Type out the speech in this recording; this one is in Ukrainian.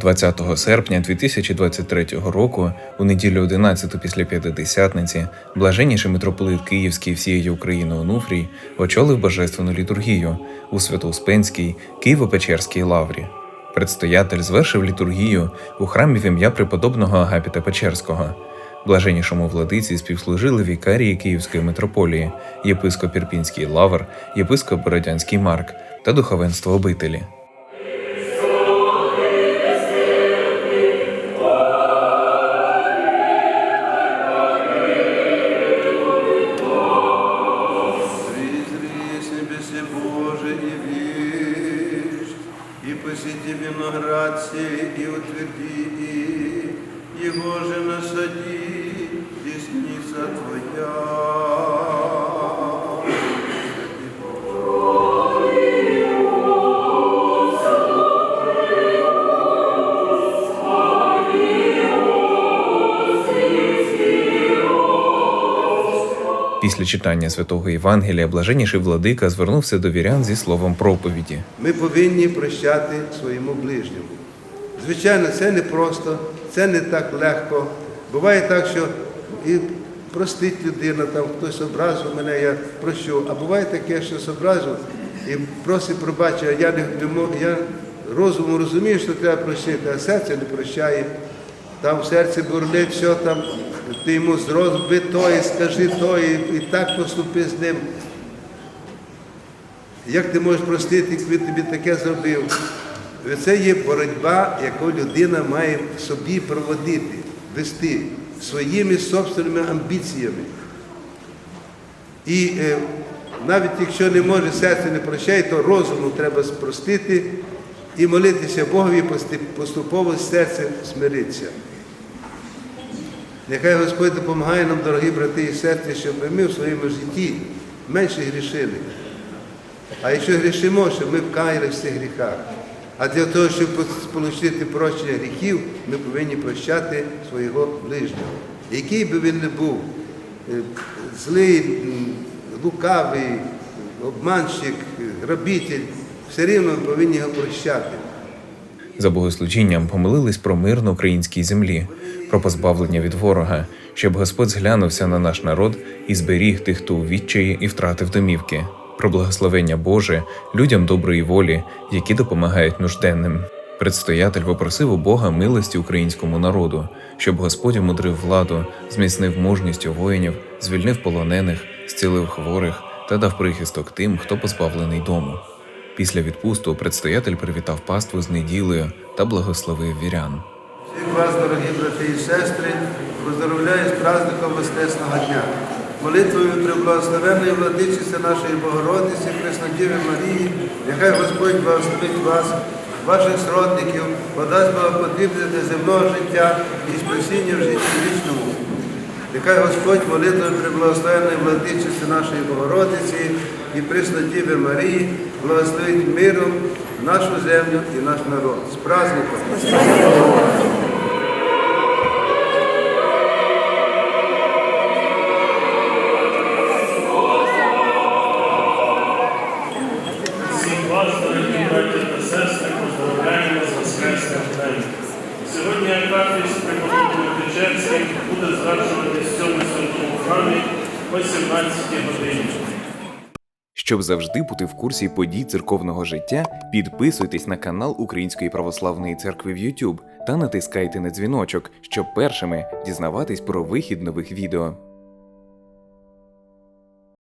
20 серпня 2023 року, у неділю 11 після П'ятидесятниці, блаженніший митрополит Київський всієї України Онуфрій очолив божественну літургію у Свято-Успенській Києво-Печерській лаврі. Предстоятель звершив літургію у храмі в ім'я преподобного Агапіта Печерського. Блаженнішому владиці співслужили вікарії Київської митрополії, єпископ Ірпінський Лавр, єпископ Бородянський Марк та духовенство обителі. Сей, и утверди, его же насади, десница Твоя. Після читання святого Євангелія блаженніший владика звернувся до вірян зі словом проповіді. Ми повинні прощати своєму ближньому. Звичайно, це не просто, це не так легко. Буває так, що і простить людина, там хтось образив мене, я прощу. А буває таке, що образив і просить пробачення, я не, можу, я розумом розумію, що треба прощити, а серце не прощає. Там в серці бурлить, все там, ти йому зроби то і скажи то, і, і так поступи з ним. Як ти можеш простити, як він тобі таке зробив? Це є боротьба, яку людина має в собі проводити, вести своїми собственними амбіціями. І е, навіть якщо не може серце не прощає, то розумом треба спростити і молитися Богові, поступово серце смириться. Нехай Господь допомагає нам, дорогі брати і сестри, щоб ми в своєму житті менше грішили. А якщо грішимо, щоб ми вкаялися в цих гріхах. А для того, щоб отримати прощення гріхів, ми повинні прощати свого ближнього. Який би він не був, е, злий, лукавий, обманщик, грабитель, все рівно ми повинні його прощати. За богослужінням помолились про мир на українській землі, про позбавлення від ворога, щоб Господь зглянувся на наш народ і зберіг тих, хто у відчаї і втратив домівки, про благословення Боже людям доброї волі, які допомагають нужденним. Предстоятель попросив у Бога милості українському народу, щоб Господь умудрив владу, зміцнив мужність у воїнів, звільнив полонених, зцілив хворих та дав прихисток тим, хто позбавлений дому. Після відпусту предстоятель привітав паству з неділею та благословив вірян. Всіх вас, дорогі брати і сестри, поздоровляю з праздником Воскресного дня. Молитвою приблагословенної владичиці нашої Богородиці, Преснодіви Марії, нехай Господь благословить вас, ваших сродників, подасть благопотрібне для земного життя і спасіння в житті вічному. Нехай Господь молитвою приблагословенної владичиці нашої Богородиці і Преснодіви Марії благословить миром нашу землю і наш народ. З праздником! Сьогодні Акафіс преподобний Печерський буде зраджуватись в цьому святому храмі о 17 годині. Щоб завжди бути в курсі подій церковного життя, підписуйтесь на канал Української православної церкви в YouTube та натискайте на дзвіночок, щоб першими дізнаватись про вихід нових відео.